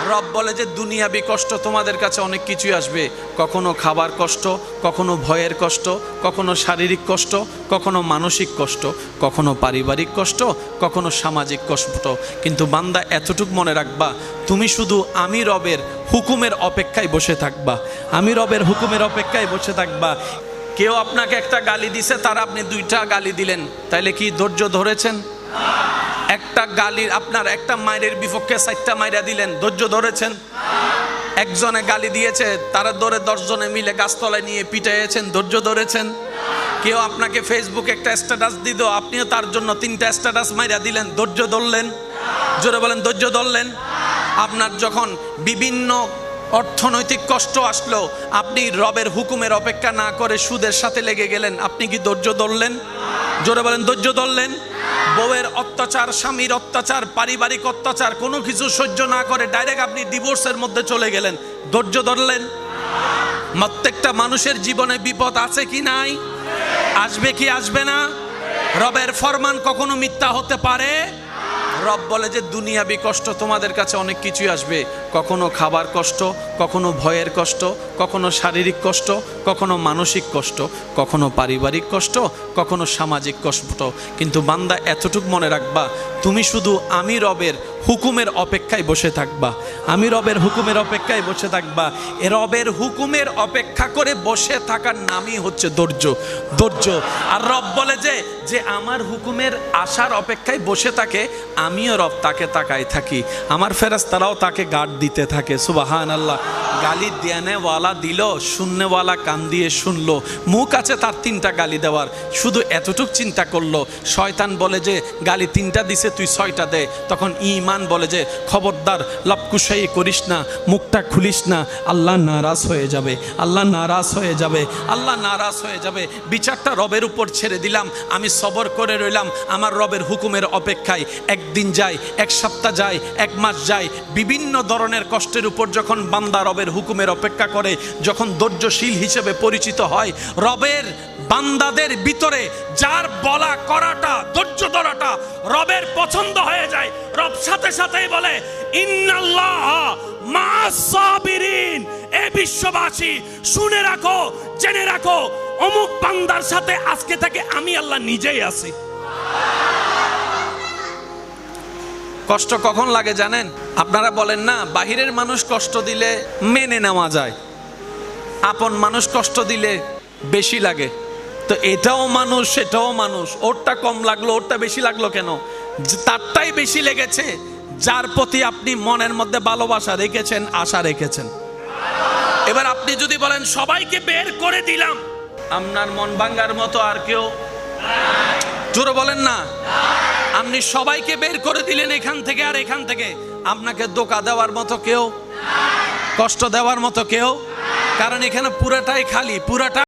রব বলে যে, দুনিয়াবি কষ্ট তোমাদের কাছে অনেক কিছুই আসবে। কখনো খাবার কষ্ট, কখনো ভয়ের কষ্ট, কখনো শারীরিক কষ্ট, কখনো মানসিক কষ্ট, কখনো পারিবারিক কষ্ট, কখনো সামাজিক কষ্ট। কিন্তু বান্দা, এতটুক মনে রাখবা, তুমি শুধু আমি রবের হুকুমের অপেক্ষায় বসে থাকবা। আমি রবের হুকুমের অপেক্ষায় বসে থাকবা। কেউ আপনাকে একটা গালি দিছে, তার আপনি দুইটা গালি দিলেন। তাইলে কি ধৈর্য ধরেছেন? একটা গালির, আপনার একটা মায়ের বিপক্ষে চারটা মাইরা দিলেন। ধৈর্য ধরেছেন? একজনে গালি দিয়েছে, তারা ধরে দশজনে মিলে গাছতলায় নিয়ে পিটাইয়েছেন, ধৈর্য ধরেছেন? কেউ আপনাকে ফেসবুকে একটা স্ট্যাটাস দিত আপনিও তার জন্য তিনটা স্ট্যাটাস মাইরা দিলেন, ধৈর্য ধরলেন? জোরে বলেন, ধৈর্য ধরলেন? আপনার যখন বিভিন্ন অর্থনৈতিক কষ্ট আসলো, আপনি রবের হুকুমের অপেক্ষা না করে সুদের সাথে লেগে গেলেন, আপনি কি ধৈর্য ধরলেন? জোরে বলেন, ধৈর্য ধরলেন। বউয়ের অত্যাচার, স্বামীর অত্যাচার, পারিবারিক অত্যাচার, কোনো কিছু সহ্য না করে ডাইরেক্ট আপনি ডিভোর্সের মধ্যে চলে গেলেন। ধৈর্য ধরলেন। প্রত্যেকটা মানুষের জীবনে বিপদ আছে কি নাই? আসবে কি আসবে না? রবের ফরমান কখনো মিথ্যা হতে পারে? রব বলে যে, দুনিয়াবি কষ্ট তোমাদের কাছে অনেক কিছুই আসবে। কখনো খাবার কষ্ট, কখনো ভয়ের কষ্ট, কখনো শারীরিক কষ্ট, কখনো মানসিক কষ্ট, কখনো পারিবারিক কষ্ট, কখনো সামাজিক কষ্ট। কিন্তু বান্দা, এতটুক মনে রাখবা, তুমি শুধু আমি রবের হুকুমের অপেক্ষায় বসে থাকবা। আমি রবের হুকুমের অপেক্ষায় বসে থাকবা। এ রবের হুকুমের অপেক্ষা করে বসে থাকার নামই হচ্ছে ধৈর্য। ধৈর্য। আর রব বলে যে যে আমার হুকুমের আশার অপেক্ষায় বসে থাকে, আমিও রব তাকে তাকায় থাকি। আমার ফেরাস তারাও তাকে গার্ড দিতে থাকে। সুবাহান আল্লাহ গালি দেনেওয়ালা দিল শূন্যওয়ালা কান দিয়ে শুনলো। মুখ আছে তার তিনটা গালি দেওয়ার, শুধু এতটুক চিন্তা করল। শয়তান বলে যে, গালি তিনটা দিছে, তুই ছয়টা দে। তখন ইমান বলে যে, খবরদার লপকুশাই করিস না, মুখটা খুলিস না, আল্লাহ নারাজ হয়ে যাবে, আল্লাহ নারাজ হয়ে যাবে, আল্লাহ নারাজ হয়ে যাবে। বিচারটা রবের উপর ছেড়ে দিলাম, আমি সবর করে রইলাম, আমার রবের হুকুমের অপেক্ষায়। একদিন যায়, এক সপ্তাহ যায়, এক মাস যায়, বিভিন্ন ধরনের কষ্টের উপর যখন বান্দা রবের হুকুমের অপেক্ষা করে যখন ধৈর্যশীল হিসেবে পরিচিত হয়, রবের বান্দাদের ভিতরে যার বলা করাটা, ধৈর্য ধরাটা রবের পছন্দ হয়ে যায়, রব সাথে সাথেই বলে এ বিশ্ববাসী, শুনে রাখো, জেনে রাখো, অমুক বান্দার সাথে আজকে থেকে আমি আল্লাহ নিজেই আছি। কষ্ট কখন লাগে জানেন? আপনারা বলেন, না, বাহিরের মানুষ কষ্ট দিলে মেনে নেওয়া যায়। আপন মানুষ কষ্ট দিলে বেশি লাগে। তো এটাও মানুষ, সেটাও মানুষ। ওরটা কম লাগল, ওরটা বেশি লাগল কেন? তারটাই বেশি লেগেছে, যার প্রতি আপনি মনের মধ্যে ভালোবাসা রেখেছেন, আশা রেখেছেন। এবার আপনি যদি বলেন, সবাইকে বের করে দিলাম। আপনার মন ভাঙ্গার মতো আর কেউ জোরে বলেন না। আপনি সবাইকে বের করে দিলেন এখান থেকে আর এখান থেকে। আপনাকে দোকা দেওয়ার মতো কেউ, কষ্ট দেওয়ার মতো কেউ, কারণ এখানে পুরাটাই খালি, পুরাটা